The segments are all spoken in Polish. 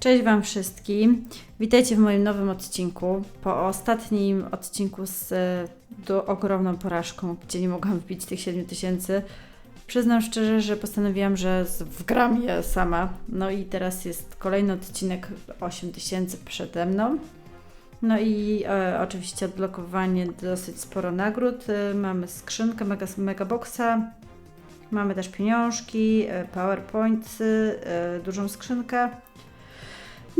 Cześć Wam wszystkim. Witajcie w moim nowym odcinku. Po ostatnim odcinku z e, do ogromną porażką, gdzie nie mogłam wbić tych 7000, przyznam szczerze, że postanowiłam, że wgram je sama. No i teraz jest kolejny odcinek 8000 przede mną. No i e, oczywiście odblokowanie dosyć sporo nagród. E, mamy skrzynkę mega, mega boxa. Mamy też pieniążki, e, powerpointsy, e, dużą skrzynkę.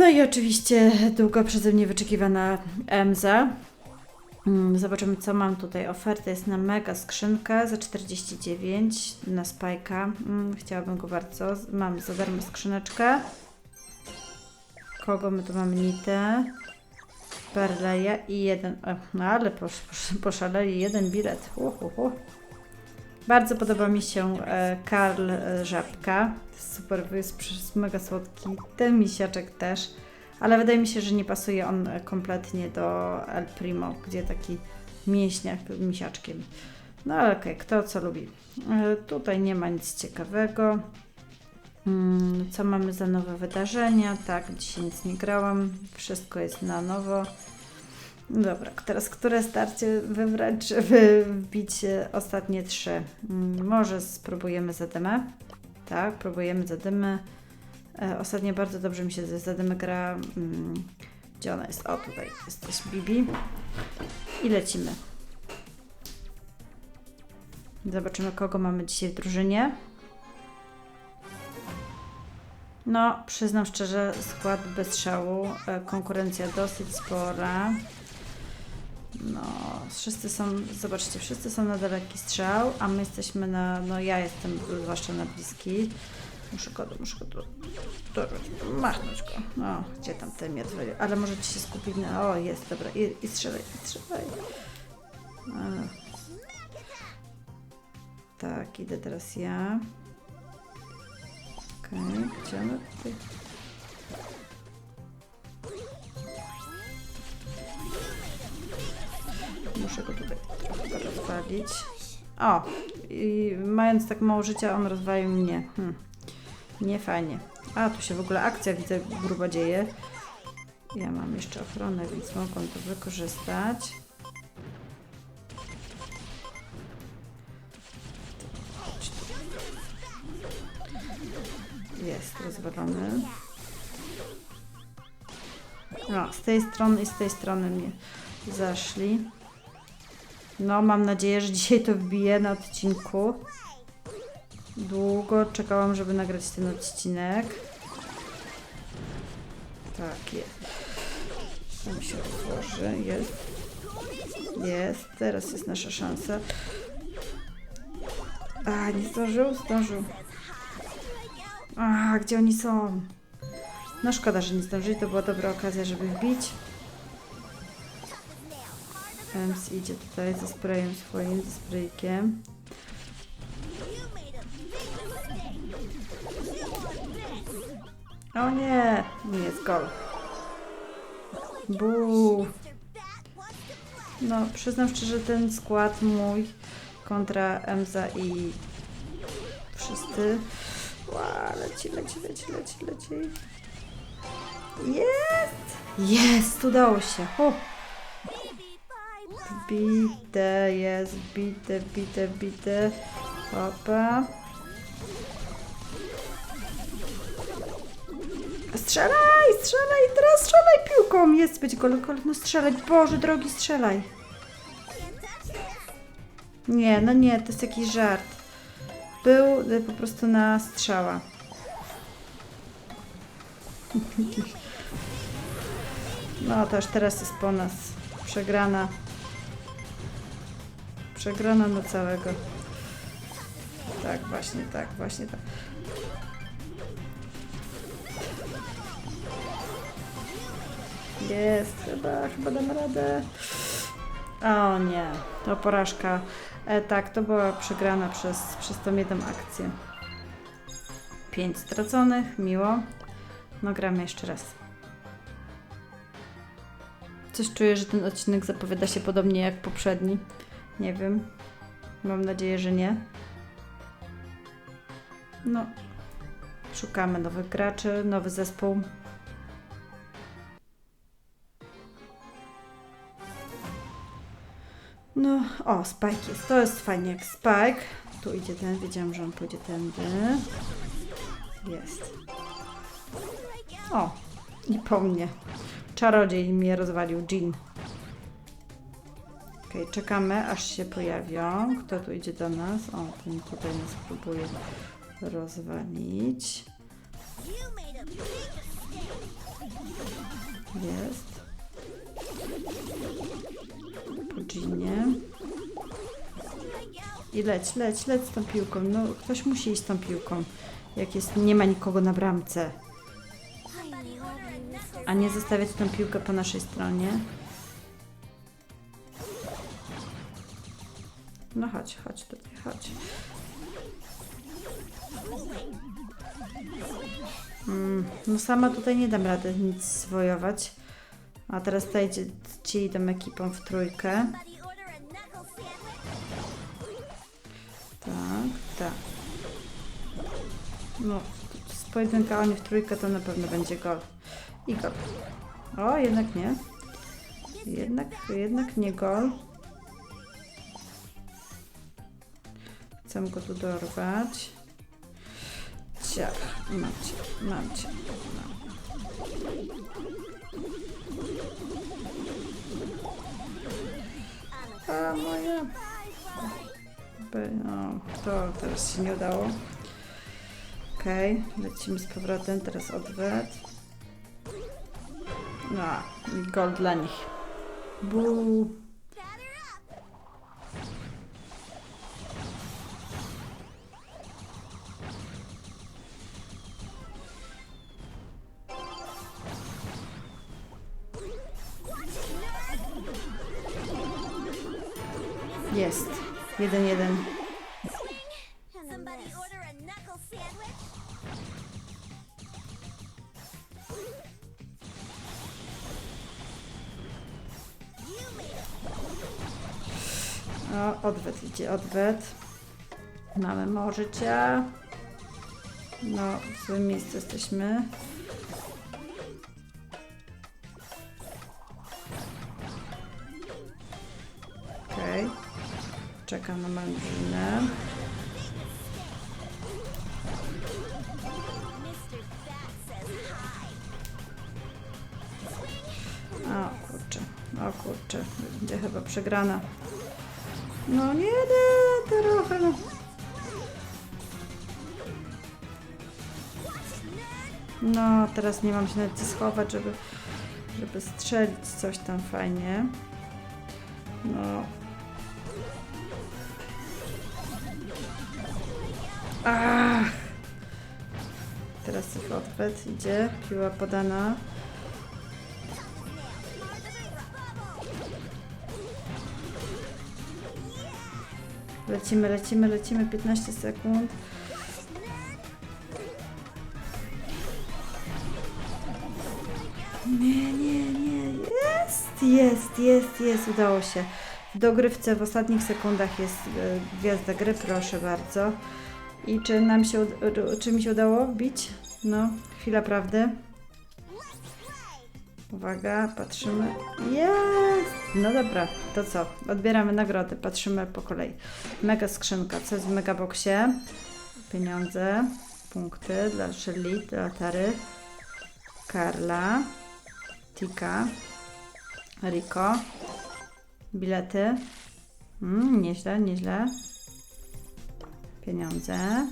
No i oczywiście długo przeze mnie wyczekiwana Emza. Mm, Zobaczymy, co mam tutaj. Oferta jest na mega skrzynkę za 49 na spajka. Mm, Chciałabym go bardzo. Mam za darmo skrzyneczkę. Kogo my tu mamy? Nitę. Perleja i jeden. O, no ale posz, posz, poszaleli jeden bilet. Uh, uh, uh. Bardzo podoba mi się e, Karl e, Żabka. Super, jest mega słodki. Ten misiaczek też. Ale wydaje mi się, że nie pasuje on kompletnie do El Primo, gdzie taki mięśniak misiaczkiem. No ale okej, kto co lubi. E, tutaj nie ma nic ciekawego. Mm, co mamy za nowe wydarzenia? Tak, dzisiaj nic nie grałam. Wszystko jest na nowo. Dobra, teraz które starcie wybrać, żeby wbić ostatnie trzy? Mm, Może spróbujemy zadymę. Tak, próbujemy zadymę. E, Ostatnio bardzo dobrze mi się ze zadymy gra. Mm, Gdzie ona jest? O, tutaj jesteś Bibi. I lecimy. Zobaczymy, kogo mamy dzisiaj w drużynie. No, przyznam szczerze, skład bez szału. E, Konkurencja dosyć spora. No, wszyscy są, zobaczcie, wszyscy są na daleki strzał, a my jesteśmy na, no ja jestem zwłaszcza na bliski. Muszę go, muszę go do, dorwać, machnąć go. No, gdzie tam ten miecz? Ale możecie się skupić na, o jest, dobra, i, i strzelaj, i strzelaj. A. Tak, idę teraz ja. Okej, gdzie ona tutaj? Muszę go tutaj rozwalić. O! I mając tak mało życia, on rozwalił mnie. Hm. Nie fajnie. A, tu się w ogóle akcja, widzę, gruba dzieje. Ja mam jeszcze ochronę, więc mogłam to wykorzystać. Jest rozwalony. No, z tej strony i z tej strony mnie zaszli. No, mam nadzieję, że dzisiaj to wbiję na odcinku. Długo czekałam, żeby nagrać ten odcinek. Tak, jest. Tam się otworzy, jest. Jest, teraz jest nasza szansa. A, nie zdążył? Zdążył. A, gdzie oni są? No szkoda, że nie zdążyli, to była dobra okazja, żeby wbić. Ems idzie tutaj ze sprayem swoim, ze spraykiem. O nie! Nie jest gol. Buu. No, przyznam szczerze, ten skład mój kontra Emza i wszyscy. Ła, leci, leci, leci, leci, leci. Jest! Jest! Udało się. Bite jest, bite, bite, bite. Opa. Strzelaj, strzelaj, teraz strzelaj piłką. Jest, być gol, gol, no strzelaj. Boże drogi, strzelaj. Nie, no nie, to jest jakiś żart. Był y, po prostu na strzała. No to już teraz jest po nas. Przegrana. Przegrana na całego. Tak, właśnie tak, właśnie tak. Jest, chyba, chyba dam radę. O nie, to porażka. E, tak, to była przegrana przez, przez tą jedną akcję. Pięć straconych, miło. No gramy jeszcze raz. Coś czuję, że ten odcinek zapowiada się podobnie jak poprzedni. Nie wiem. Mam nadzieję, że nie. No, szukamy nowych graczy, nowy zespół. No, o, Spike jest. To jest fajnie jak Spike. Tu idzie ten, wiedziałam, że on pójdzie tędy. Jest. O, i po mnie. Czarodziej mnie rozwalił Jean. Okej, czekamy aż się pojawią. Kto tu idzie do nas? O, ten tutaj nas próbuje rozwalić. Jest. Po. I leć, leć, leć z tą piłką. No, ktoś musi iść z tą piłką. Jak jest, nie ma nikogo na bramce. A nie zostawiać tą piłkę po naszej stronie. No chodź, chodź tutaj, chodź. Mm, no sama tutaj nie dam rady nic zwojować. A teraz tutaj ci- idą ekipą w trójkę. Tak, tak. No, z pojedynka w trójkę to na pewno będzie gol. I gol. O, jednak nie. Jednak, jednak nie gol. Chcę go tu dorwać. Ciach, mam cię, mam cię. Mam. A moja. No, to teraz się nie udało. Okej, lecimy z powrotem, teraz odwet. No, i gol dla nich. Bu. Order a knuckle sandwich? O, odwet idzie, odwet. Mamy mało. No, w złym miejscu jesteśmy. Okej. Czekam na Malwinę. Przegrana. No nie, nie, trochę. No. no, teraz nie mam się nawet schować, żeby, żeby strzelić coś tam fajnie. No. Ach! Teraz odwet idzie, piła podana. Lecimy, lecimy, lecimy, 15 sekund. Nie, nie, nie, jest, jest, jest, jest, udało się. W dogrywce w ostatnich sekundach jest e, gwiazda gry, proszę bardzo. I czy nam się, czy mi się udało wbić? No, chwila prawdy. Uwaga, patrzymy. Jest! No dobra, to co? Odbieramy nagrody, patrzymy po kolei. Mega skrzynka, co jest w megaboxie? Pieniądze, punkty dla Shirley, dla Tary, Karla, Tika, Rico, bilety. Mm, nieźle, nieźle. Pieniądze.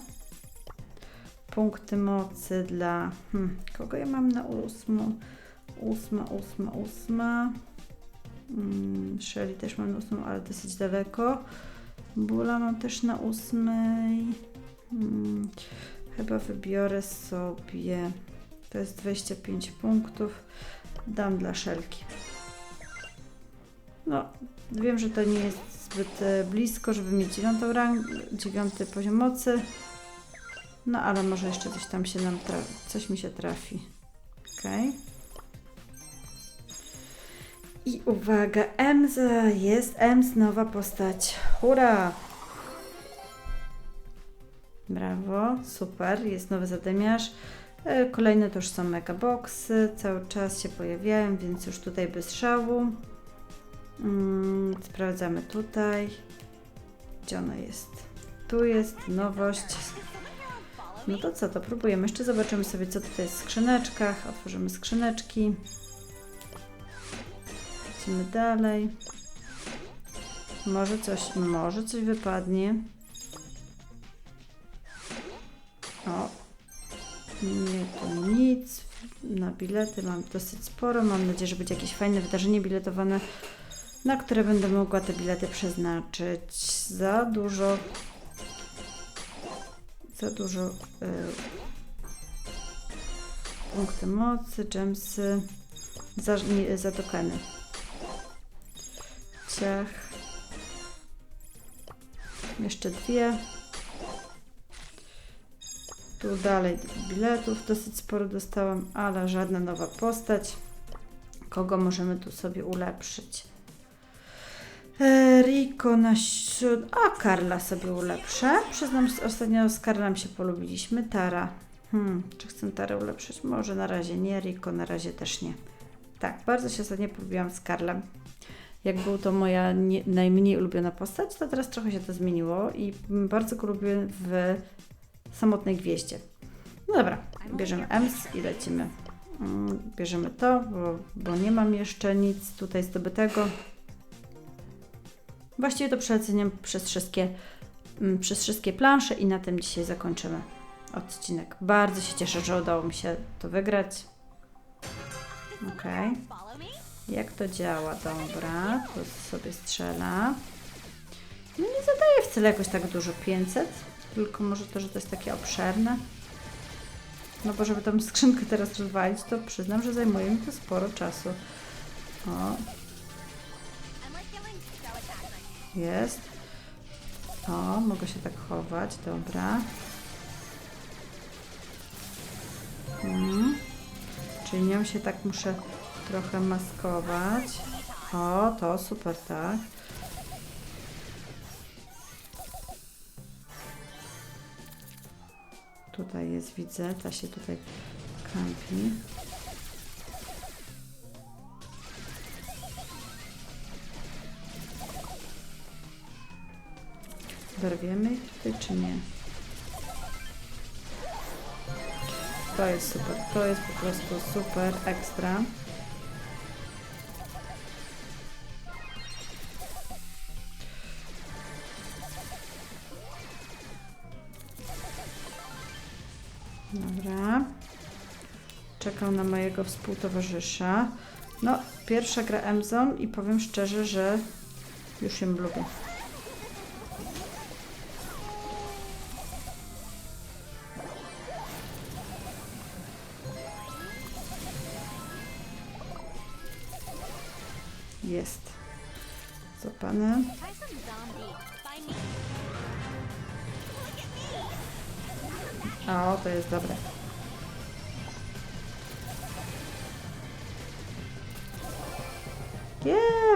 Punkty mocy dla. Hmm, kogo ja mam na ósmą? Ósma, ósma, ósma. Mm, Shelly też mam na ósmą, ale dosyć daleko. Bula mam też na ósmej. Mm, chyba wybiorę sobie. To jest 25 punktów. Dam dla Szelki. No, wiem, że to nie jest zbyt e, blisko, żeby mieć dziewiątą rang, dziewiąty poziom mocy. No, ale może jeszcze coś tam się nam trafi, coś mi się trafi. Okej. I uwaga, Ems jest Ems nowa postać. Hurra! Brawo, super, jest nowy zadymiarz. E, Kolejne to już są megaboxy, cały czas się pojawiają, więc już tutaj bez szału. Mm, sprawdzamy tutaj. Gdzie ona jest? Tu jest nowość. No to co, to próbujemy. Jeszcze zobaczymy sobie, co tutaj jest w skrzyneczkach. Otworzymy skrzyneczki. Lecimy dalej. Może coś, może coś wypadnie. O, nie, to nic. Na bilety mam dosyć sporo. Mam nadzieję, że będzie jakieś fajne wydarzenie biletowane, na które będę mogła te bilety przeznaczyć. Za dużo. Za dużo. Y, punkty mocy, gemsy. Za, nie, za tokeny. Ciach. Jeszcze dwie. Tu dalej biletów dosyć sporo dostałam, ale żadna nowa postać. Kogo możemy tu sobie ulepszyć? Rico na siód... A, Karla sobie ulepszę. Przyznam, ostatnio z Karlem się polubiliśmy. Tara. Hmm, czy chcę Tarę ulepszyć? Może na razie nie. Rico na razie też nie. Tak, bardzo się ostatnio polubiłam z Karlem. Jak był to moja nie, najmniej ulubiona postać, to teraz trochę się to zmieniło i bardzo go lubię w samotnej gwieździe. No dobra, bierzemy EMS i lecimy. Mm, Bierzemy to, bo, bo nie mam jeszcze nic tutaj zdobytego. Właściwie to przeleceniam przez wszystkie, mm, przez wszystkie plansze i na tym dzisiaj zakończymy odcinek. Bardzo się cieszę, że udało mi się to wygrać. Okej. Me? Jak to działa? Dobra, to sobie strzela. No nie zadaje wcale jakoś tak dużo 500, tylko może to, że to jest takie obszerne. No bo żeby tą skrzynkę teraz rozwalić, to przyznam, że zajmuje mi to sporo czasu. O, jest. O, mogę się tak chować, dobra. Mm. Czyli nią się tak muszę trochę maskować. O, to super, tak. Tutaj jest, widzę, ta się tutaj kampi. Dorwiemy ich tutaj, czy nie? To jest super, to jest po prostu super, ekstra. Czekam na mojego współtowarzysza. No, pierwsza gra Emzą i powiem szczerze, że już ją lubię.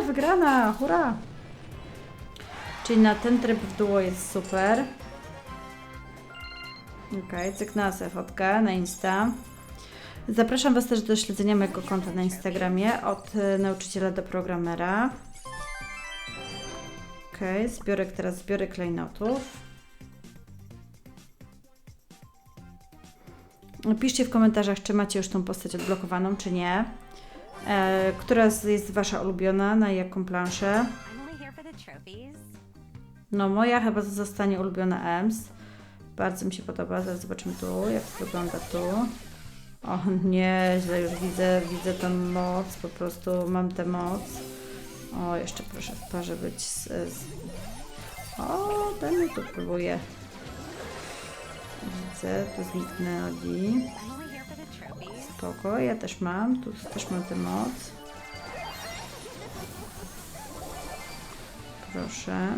Wygrana, hurra! Czyli na ten tryb w duo jest super. Okej, cyknęła sobie fotkę na Insta. Zapraszam Was też do śledzenia mojego konta na Instagramie od y, nauczyciela do programera. Okej, zbiorek teraz zbiory klejnotów. Piszcie w komentarzach, czy macie już tą postać odblokowaną, czy nie. E, która jest Wasza ulubiona, na jaką planszę? No moja chyba zostanie ulubiona EMS. Bardzo mi się podoba. Zaraz zobaczymy tu, jak to wygląda tu. O, nieźle, już widzę, widzę tę moc, po prostu mam tę moc. O, jeszcze proszę w parze być z... z... O, ten tu próbuje. Widzę, tu zniknęli. Spoko, ja też mam, tu też mam tę moc. Proszę.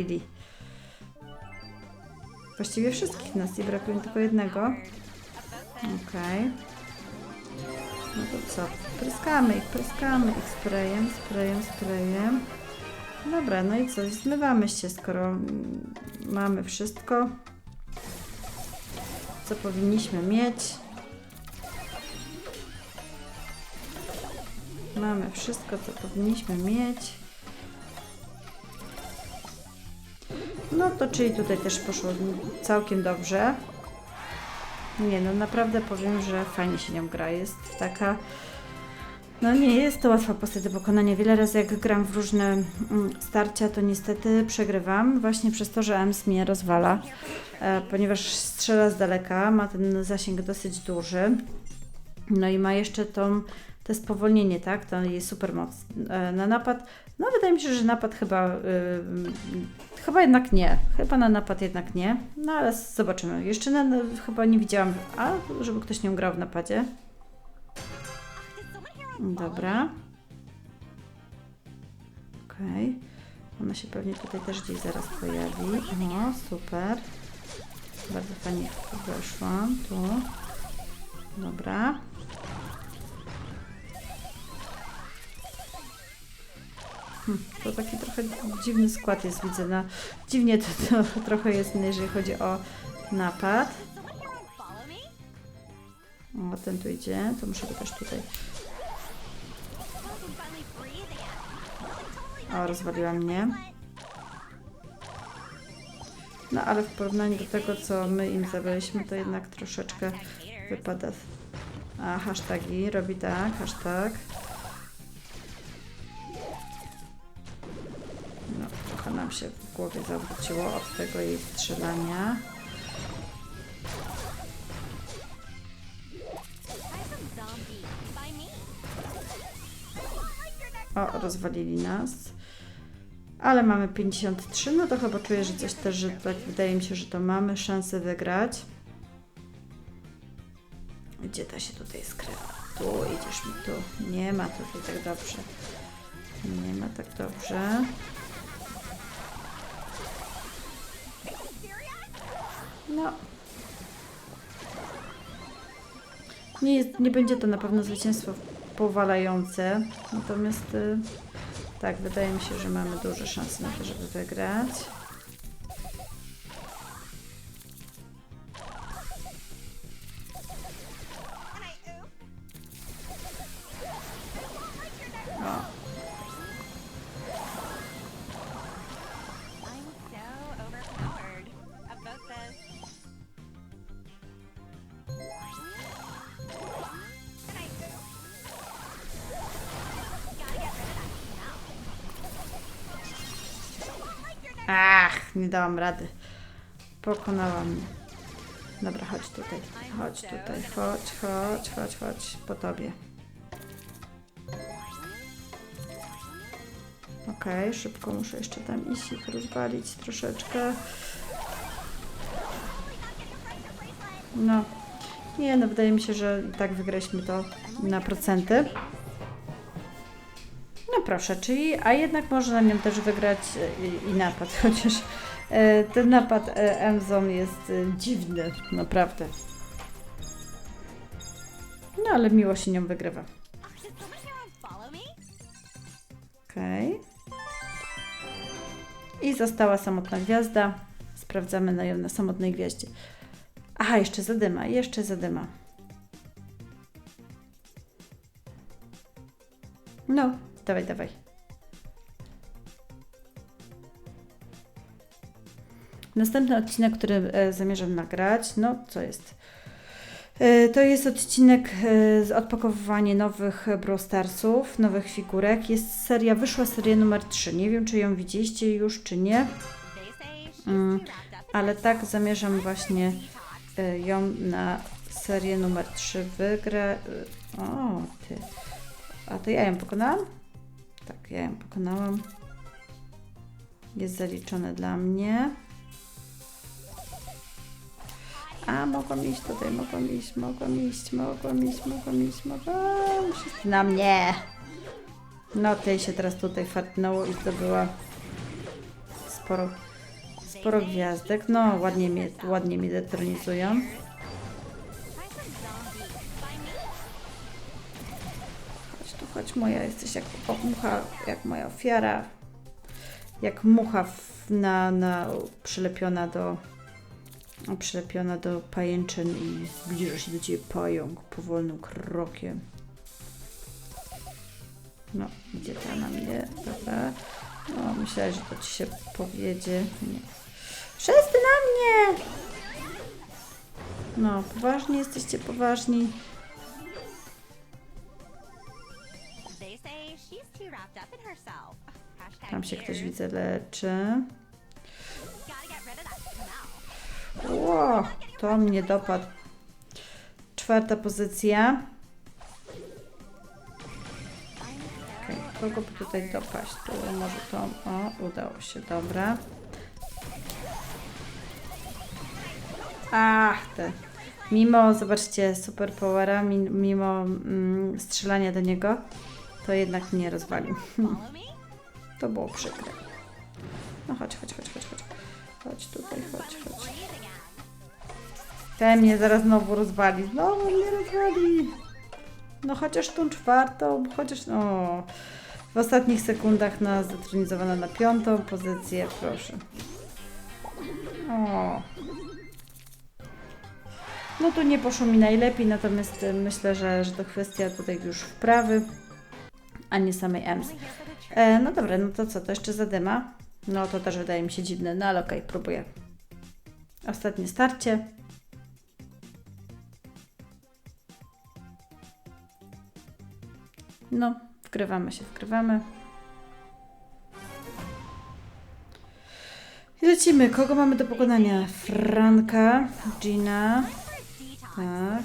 Rozwalili. Właściwie wszystkich nas i brakuje tylko jednego. Okej. No to co? Pryskamy ich, pryskamy ich sprayem, sprayem, sprayem. Dobra, no i co? Zmywamy się, skoro mm, mamy wszystko, co powinniśmy mieć. Mamy wszystko, co powinniśmy mieć. No to czyli tutaj też poszło całkiem dobrze. Nie no, naprawdę powiem, że fajnie się nią gra. Jest taka... No nie jest to łatwa postać do pokonania. Wiele razy jak gram w różne mm, starcia, to niestety przegrywam właśnie przez to, że Ems mnie rozwala, e, ponieważ strzela z daleka, ma ten zasięg dosyć duży. No i ma jeszcze tą, to spowolnienie, tak? To jest super moc. E, Na napad, no wydaje mi się, że napad chyba, y, chyba jednak nie. Chyba na napad jednak nie. No ale zobaczymy. Jeszcze na, chyba nie widziałam, a żeby ktoś nie grał w napadzie. Dobra. Okej. Ona się pewnie tutaj też gdzieś zaraz pojawi. O, super. Bardzo fajnie weszłam tu. Dobra. Hm, to taki trochę dziwny skład jest, widzę. Na, dziwnie to, to trochę jest, jeżeli chodzi o napad. O, ten tu idzie. To muszę go też tutaj O, rozwaliła mnie. No ale w porównaniu do tego, co my im zabraliśmy, to jednak troszeczkę wypada. A, hasztagi robi tak, hashtag. Nam się w głowie zawróciło od tego jej strzelania. O, rozwalili nas. Ale mamy 53, no to chyba czuję, że coś też, że tak wydaje mi się, że to mamy szansę wygrać. Gdzie ta się tutaj skrywa? Tu, idziesz mi tu. Nie ma tutaj tak dobrze. Nie ma tak dobrze. No. Nie, jest, nie będzie to na pewno zwycięstwo powalające. Natomiast y, tak, wydaje mi się, że mamy duże szanse na to, żeby wygrać. Dałam rady. Pokonałam mnie. Dobra, chodź tutaj. Chodź tutaj. Chodź, chodź, chodź, chodź. Po tobie. Okej, szybko muszę jeszcze tam iść ich rozwalić troszeczkę. No. Nie, no wydaje mi się, że i tak wygraliśmy to na procenty. No proszę, czyli, a jednak może na nią też wygrać i, i napad, chociaż ten napad e, Emzon jest e, dziwny, naprawdę. No ale miło się nią wygrywa. Okej. I została samotna gwiazda. Sprawdzamy na na samotnej gwiaździe. Aha, jeszcze zadyma, jeszcze zadyma. No, dawaj, dawaj. Następny odcinek, który e, zamierzam nagrać, no co jest? E, To jest odcinek e, z odpakowywania nowych Brawl Starsów, nowych figurek. Jest seria, wyszła seria numer 3. Nie wiem, czy ją widzieliście już, czy nie, Mm, ale tak zamierzam właśnie ją na serię numer 3 wygrać. O, ty. A to ja ją pokonałam? Tak, ja ją pokonałam. Jest zaliczone dla mnie. A, mogłam iść tutaj, mogłam iść, mogłam iść, mogłam iść, mogłam iść, mogłam. Wszyscy na mnie. No, tej się teraz tutaj fartnęło i zdobyła sporo, sporo gwiazdek. No, ładnie mnie, ładnie mnie detronizują. Chodź tu, chodź moja, jesteś jak mucha, jak moja ofiara. Jak mucha w, na, na, przylepiona do przylepiona do pajęczyn i zbliża się do ciebie pająk powolnym krokiem. No, idzie ta na mnie, dobra. No, myślałam, że to ci się powiedzie. Nie. Wszyscy na mnie! No, poważni jesteście, poważni. Tam się ktoś widzę leczy. Ło, to mnie dopadł. Czwarta pozycja. Okej, kogo by tutaj dopaść? Tu może to... O, udało się, dobra. Ach, te. Mimo, zobaczcie, superpowera, mi- mimo mm, strzelania do niego, to jednak mnie rozwalił. To było przykre. No chodź, chodź, chodź, chodź, chodź. Chodź tutaj, chodź, chodź. Ten mnie zaraz znowu rozwali. Znowu mnie rozwali. No chociaż tą czwartą, chociaż no. W ostatnich sekundach nas zdetronizowana na piątą pozycję, proszę. O. No tu nie poszło mi najlepiej, natomiast y, myślę, że, że to kwestia tutaj już wprawy, a nie samej EMS. E, no dobra, no to co, to jeszcze zadyma? No to też wydaje mi się dziwne, no ale okej, próbuję. Ostatnie starcie. No, wgrywamy się, wgrywamy. I lecimy. Kogo mamy do pokonania? Franka, Gina. Tak.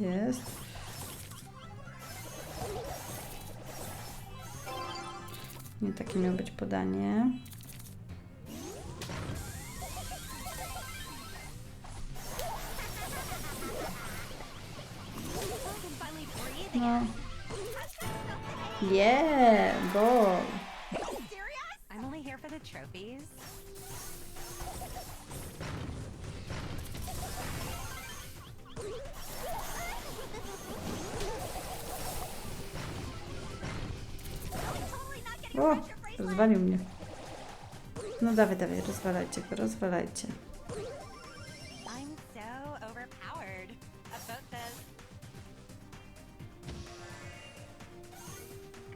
Jest. Nie takie miało być podanie. Dawaj, dawaj, rozwalajcie go, rozwalajcie.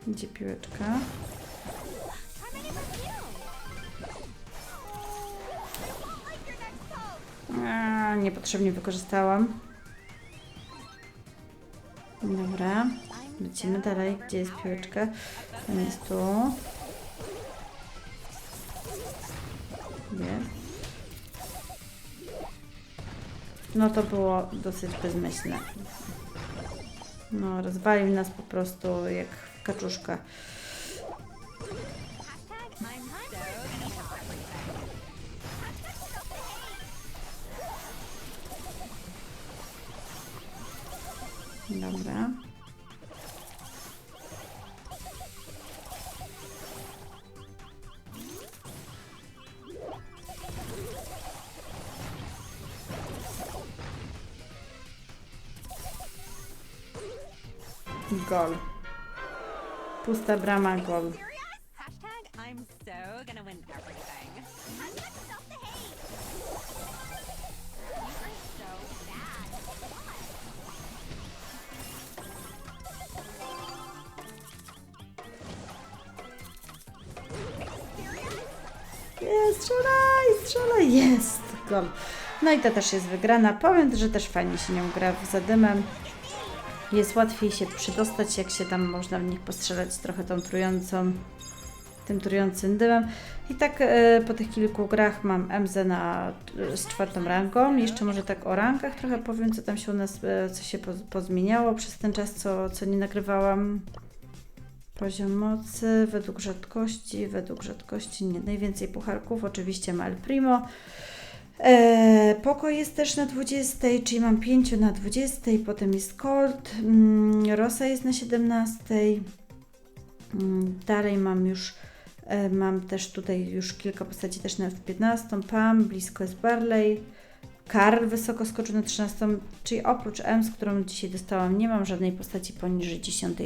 Gdzie piłeczka? A, niepotrzebnie wykorzystałam. Dobra, I'm lecimy dalej. Gdzie jest piłeczka? Tam jest tu. No to było dosyć bezmyślne. No, rozwalił nas po prostu jak kaczuszka. Gol. Pusta brama, gol. Jest, strzelaj, strzelaj, jest, gol. No i ta też jest wygrana. Powiem, że też fajnie się nią gra w zadymem. Jest łatwiej się przydostać, jak się tam można w nich postrzelać trochę tą trującą, tym trującym dymem. I tak e, po tych kilku grach mam MZ na, e, z czwartą rangą. Jeszcze może tak o rankach trochę powiem, co tam się u nas, e, co się poz, pozmieniało przez ten czas, co, co nie nagrywałam. Poziom mocy według rzadkości, według rzadkości nie, najwięcej pucharków, oczywiście ma El Primo. E, Poko jest też na 20, czyli mam 5 na 20, potem jest Colt, mm, Rosa jest na 17. Mm, Dalej mam już, e, mam też tutaj już kilka postaci też na F15, Pam, blisko jest Barley, Karl wysoko skoczył na 13, czyli oprócz M, z którą dzisiaj dostałam, nie mam żadnej postaci poniżej 10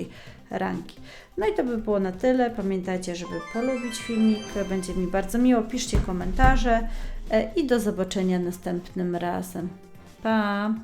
ranki. No i to by było na tyle. Pamiętajcie, żeby polubić filmik, będzie mi bardzo miło, piszcie komentarze i do zobaczenia następnym razem. Pa!